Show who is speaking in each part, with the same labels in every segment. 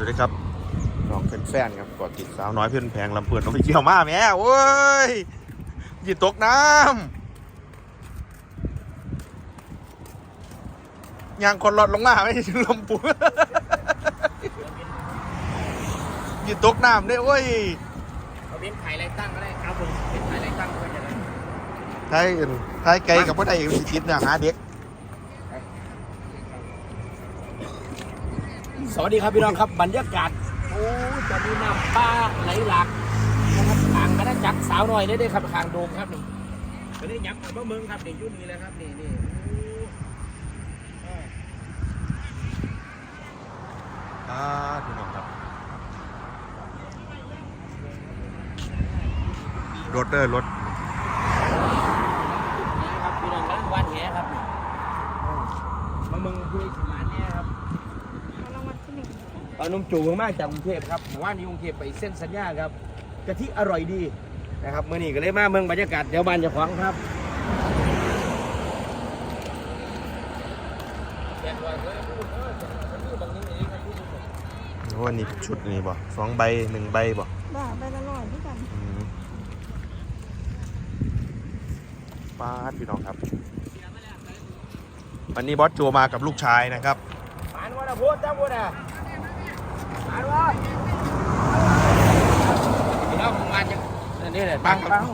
Speaker 1: วัสดีครับน้องเป็นแฟนครับกอดติดสาวน้อยเพื่อนแพงลำเพื่อนต้องไปเกี่ยวมาแม่โอ้ยหยิบตกน้ำยางคนหลอดลงมาไม่ถึงลมปูหยิบตกน้ำเนี่ยโอ้ย
Speaker 2: เอาเป็นไข่ไรตั้งก็ได้ครับผมเป็นไข่ไรตั้งก็จะได้
Speaker 1: ไทยอื่นไทยไกลกับพ่อใดสิคิดเนี่ยหาเด็ก
Speaker 2: สวัสดีครับพี่น้องครับบรรยากาศโอ้ยตอนนี้น้ำป้าไหลหลากนะครับทางกระจักสาวหน่อยได้ได้ครับทางโดมครับนี่ตอนนี้ยักษ์ขอเมืองครับนี่ยุ่นี่เลยครับนี่นี่โอ้
Speaker 1: อ่าพี่น้องครับรถเด้อรถ
Speaker 2: นี่ครับพี่น้องกำลังวานแหครับนี่มาเมืองคุยสมานเนี่ยครับ
Speaker 3: รางวัลที่หนึ่ง
Speaker 2: เอานมจูงมากจากกรุงเทพครับผมว่านี่กรุงเทพไปเส้นสัญญาครับกะทิอร่อยดีนะครับเมื่อนี้ก็เลยมาเมืองบรรยากาศเดี๋ยวบ้านเจะขวางครับแดดว่าเฮ้ยพูดเออมันอยู่บางนี้เองครับพูดตรง
Speaker 1: โอ้อันนี้ชุดนี้บ่สองใบหนึ่งใบบ่
Speaker 3: บ้าใบละร้อยด้วยกัน
Speaker 1: อืมป้าดพี่น้องครับ วันนี้บอสโจมากับลูกชายนะครับ
Speaker 2: ๆหมานว่านะพูดจ้าพูดอะหมา นว่าพี่น้องผมมาจากนี่เลยปังปัง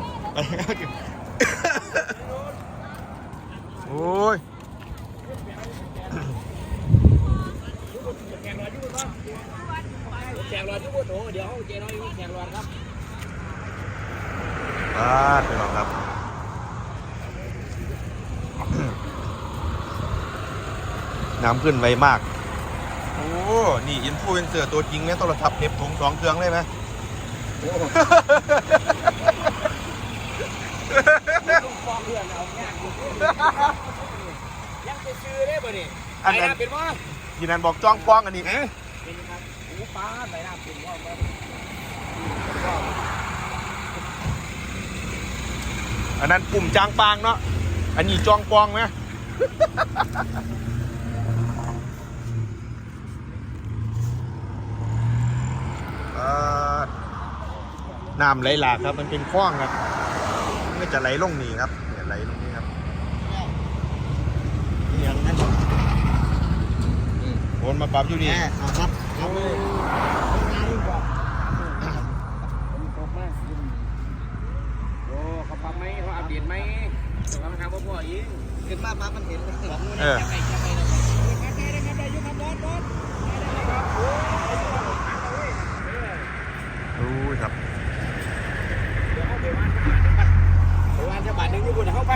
Speaker 1: โอ้ย
Speaker 2: แข่งรออยู่บนบ้านแข่งรออยู่บนโอ้เดี๋ยวเจ๊น้อยแข่งรอครับ
Speaker 1: ป้าดพี่น้องครับน้ำขึ้นไวมาก โอ้ นี่อินฟลูเอนเซอร์ตัวจริงเนี่ยโทรศัพท์เน็บถุงสองเครื่องเลยไหม
Speaker 2: ลูกฟองเพื่อนเอาแง่อยู่ยังไปซื้อได้ป่ะนี่
Speaker 1: อันนั้น
Speaker 2: เป็นว่า
Speaker 1: ยีนันบอกจ้องป้องอันนี้
Speaker 2: เป็นครับโอ้ป้าใบหน้าเป็นว่าครับ
Speaker 1: อันนั้นปุ่มจางปางเนาะ อันนี้จองปองไหม เอ่อ น้ำไหลหลากครับ มันเป็นคลองครับมันก็จะไหลลงนี่ครับเนี่ยไหลลงนี่ครับอย่างนั้นอืมโอนมาปรับอยู่นี่
Speaker 2: ครับเอาเลยง่ายกว่าผมตกมากโอ้เขาปรับไหมเขาอัปเดตไหมเดี๋ยวเขาทำพ่อพ่ออีกขึ้นมาปั๊บมันเห็นเลยบอกมือ
Speaker 1: เออ
Speaker 2: จะไปจะไปเลยครับได้ได้ครับได้ยุครับบอสบอสได้ได้ครับโอ้ย
Speaker 1: รู้ครับ
Speaker 2: เดี๋ยวเอาไปวานไปวานจะบาทหนึ่งอยู่บนเข้าไป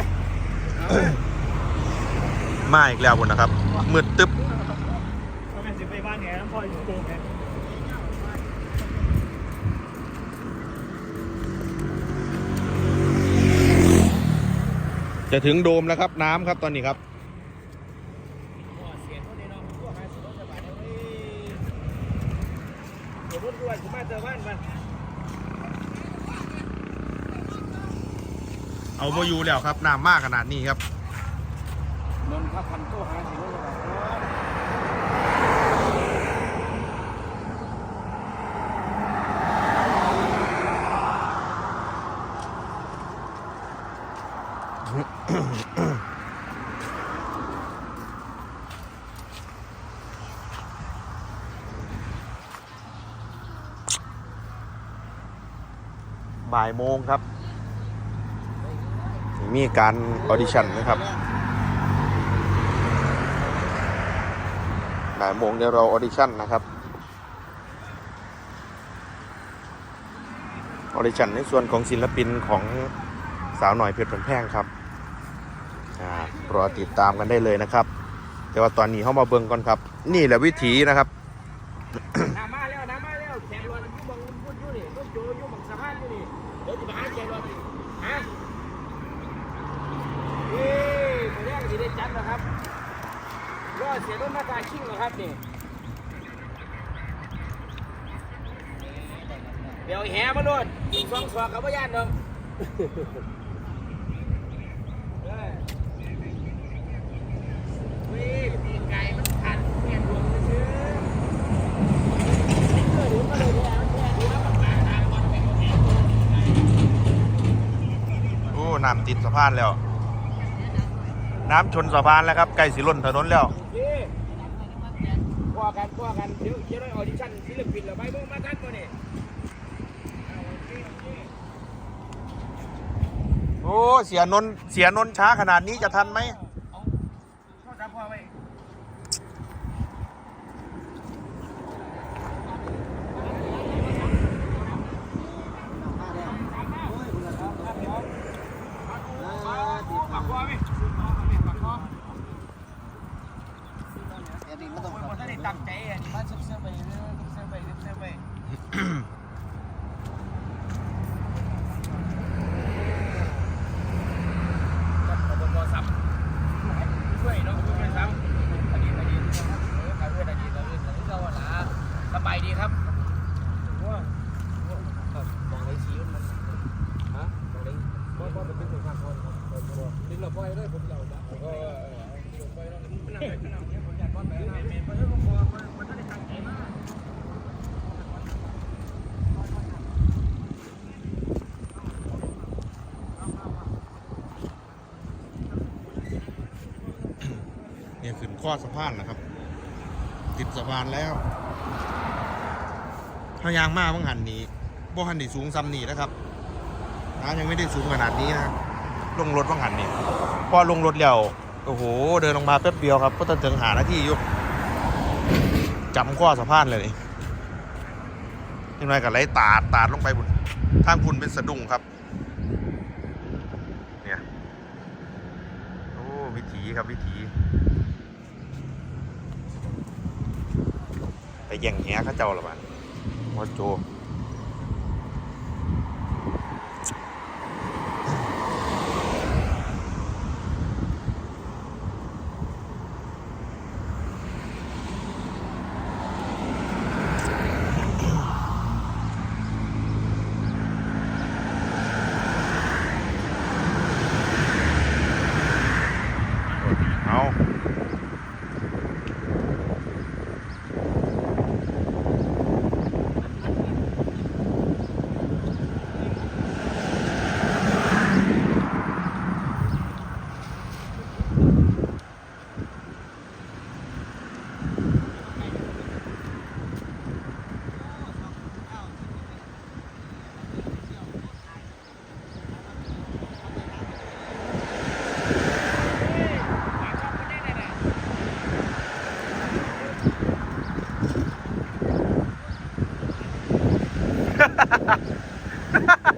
Speaker 1: มาอีกแล้วคนนะครับมืดตึ๊บจะถึงโดมแล้วครับน้ำครับตอนนี้ครับ
Speaker 2: เอา
Speaker 1: โมยูแล้วครับน้ำมากขนาดนี้ครับ
Speaker 2: นนท์พันโต้หาสิบจะบาท
Speaker 1: บ่ายโมงครับ มีการออดิชั่นนะครับ บ่ายโมงเดี๋ยวเราออดิชั่นนะครับออดิชั่นในส่วนของศิลปินของสาวหน่อยเพชรเป็นแพงครับอ่ารอติดตามกันได้เลยนะครับ แต่ว่าตอนนี้เข้ามาเบิ่งก่อนครับ นี่แหละวิถีนะครับ
Speaker 2: เสียรุ่นมาตาชิ่งเหรครับนี่เดี๋ยวแห่มาโดนอีกสองสอกกับว่าย่านดงวิ่งไก่มันขัดเงียนวมซื้เกิดอาเโอ้
Speaker 1: น้ำติดสะพานแล้ว น้ำชนสะพานแล้วครับใกล้สิล้นถนนแล้ว
Speaker 2: โอเคว่ากันว่ากันเดี๋ยวเดี๋ยวได้ออดิชั่นศิลปินแล้วไปเบิ่งมาทันบ่นี่เอาโอเคโอเค
Speaker 1: โอ้เสียนนท์เสียนนท์ช้าขนาดนี้จะทันไหม
Speaker 2: เอาเข้าตามพ่อไว้
Speaker 4: อันนี้มันต้อง
Speaker 2: คนถ้าได้ตั้งใจอันนี้มาเสื้อไปเรื่อยเสื้อไปเรื่อยเสื้อไปจับอบตสับช่วยเนาะช่วยซ้ำอดีตอดีตเออขายเพื่อนอดีตอดีตอดีตเราอะนะสบายดีครับว่ามองไรชี้มันฮะมองไรบ่บ่เป็นเป็นข้างคนครับบ่ดึงเราปล่อยเลยผมเราเออเออปล่อยเรามันนั่งมันนั่งเนี่ยผมอยากก้อนไปนะเมย์ไปเรื่องของมันมันต้องได้ตั้งใจมาก
Speaker 1: เนี่ย ข้อสะพานนะครับ ติดสะพานแล้วถ้ายางมาบางหันนี้บ่หันนี่สูงซ้ำนี่นะครับน้ำยังไม่ได้สูงขนาดนี้นะลงรถบางหันนี่พอลงรถแล้วโอ้โห เดินลงมาแป๊บเดียวครับก็ต้องถึงหาหน้าที่ยู่จำข้อสะพานเลยยังไงกับไรตาดตาดลงไปบุญทางคุณเป็นสะดุ้งครับเนี่ยโอ้วิถีครับวิถี ไปแย่งแหเขาเจ้าหรอบ้านวอโจเอา Ha ha ha!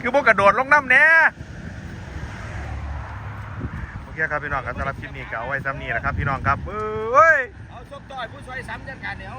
Speaker 1: คือพวกกระโดดลงน้ำแน่โอเคครับพี่น้องครับสำหรับคลิปนี้ก็เอาไว้ซ้ำนี้แหละครับพี่น้องครับเอ้ย
Speaker 2: เอาชกต่อยผู้ช่วยซ้ำจัดการเดี๋ยว